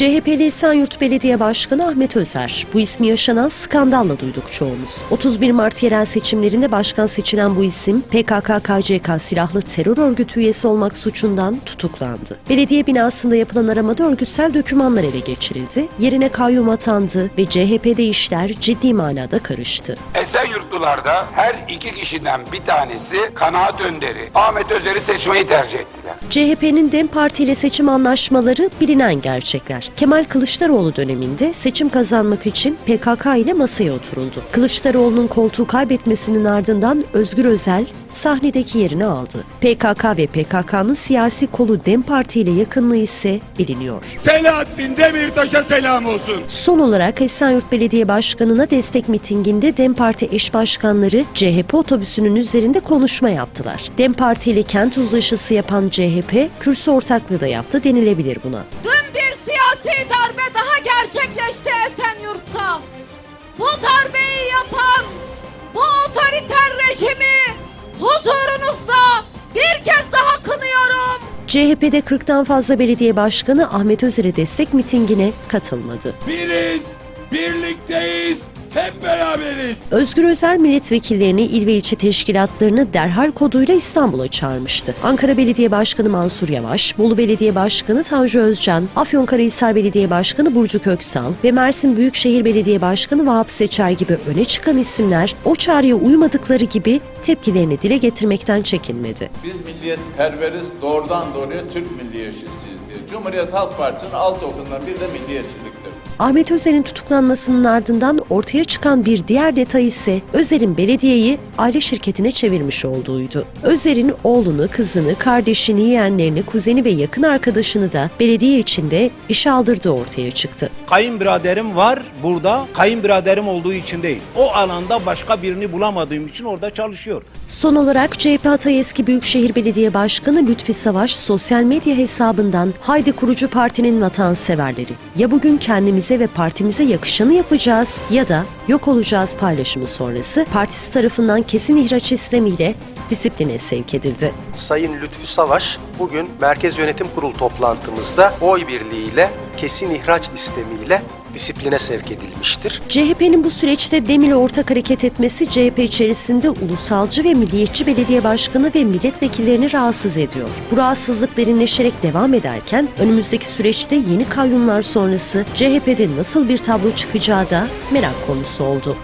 CHP'li Esenyurt Belediye Başkanı Ahmet Özer. Bu ismi yaşanan skandalla duyduk çoğumuz. 31 Mart yerel seçimlerinde başkan seçilen bu isim PKK-KCK silahlı terör örgütü üyesi olmak suçundan tutuklandı. Belediye binasında yapılan aramada örgütsel dokümanlar ele geçirildi, yerine kayyum atandı ve CHP'de işler ciddi manada karıştı. Esenyurtlularda her iki kişiden bir tanesi kanaat önderi Ahmet Özer'i seçmeyi tercih ettiler. CHP'nin DEM Parti ile seçim anlaşmaları bilinen gerçekler. Kemal Kılıçdaroğlu döneminde seçim kazanmak için PKK ile masaya oturuldu. Kılıçdaroğlu'nun koltuğu kaybetmesinin ardından Özgür Özel sahnedeki yerini aldı. PKK ve PKK'nın siyasi kolu DEM Parti ile yakınlığı ise biliniyor. Selahattin Demirtaş'a selam olsun. Son olarak Esenyurt Belediye Başkanı'na destek mitinginde DEM Parti eş başkanları CHP otobüsünün üzerinde konuşma yaptılar. DEM Parti ile kent uzlaşısı yapan CHP, kürsü ortaklığı da yaptı denilebilir buna. Bir siyasi darbe daha gerçekleşti Esenyurt'ta. Bu darbeyi yapan, bu otoriter rejimi huzurunuzda bir kez daha kınıyorum. CHP'de 40'tan fazla belediye başkanı Ahmet Özer'e destek mitingine katılmadı. Biriz, birlikteyiz, hep beraberiz. Özgür Özel milletvekillerini il ve ilçe teşkilatlarını derhal koduyla İstanbul'a çağırmıştı. Ankara Belediye Başkanı Mansur Yavaş, Bolu Belediye Başkanı Tanju Özcan, Afyonkarahisar Belediye Başkanı Burcu Köksal ve Mersin Büyükşehir Belediye Başkanı Vahap Seçer gibi öne çıkan isimler o çağrıya uymadıkları gibi tepkilerini dile getirmekten çekinmedi. Biz milliyetperveriz, doğrudan doğruya Türk milliyetçisiyiz diye. Cumhuriyet Halk Partisi'nin alt okundan bir de milliyetçiliktir. Ahmet Özer'in tutuklanmasının ardından ortaya çıkan bir diğer detay ise Özer'in belediyeyi aile şirketine çevirmiş olduğuydu. Özer'in oğlunu, kızını, kardeşini, yeğenlerini, kuzeni ve yakın arkadaşını da belediye içinde işe aldırdığı ortaya çıktı. Kayınbiraderim var burada. Kayınbiraderim olduğu için değil. O alanda başka birini bulamadığım için orada çalışıyor. Son olarak CHP Hatay Eski Büyükşehir Belediye Başkanı Lütfi Savaş sosyal medya hesabından Haydi kurucu partinin vatanseverleri ya bugün kendimize ve partimize yakışanı yapacağız ya da yok olacağız paylaşımı sonrası partisi tarafından kesin ihraç istemiyle disipline sevk edildi. Sayın Lütfü Savaş bugün Merkez Yönetim Kurulu toplantımızda oy birliğiyle kesin ihraç istemiyle disipline sevk edilmiştir. CHP'nin bu süreçte Demir'le ortak hareket etmesi CHP içerisinde ulusalcı ve milliyetçi belediye başkanı ve milletvekillerini rahatsız ediyor. Bu rahatsızlık derinleşerek devam ederken önümüzdeki süreçte yeni kayyumlar sonrası CHP'de nasıl bir tablo çıkacağı da merak konusu oldu.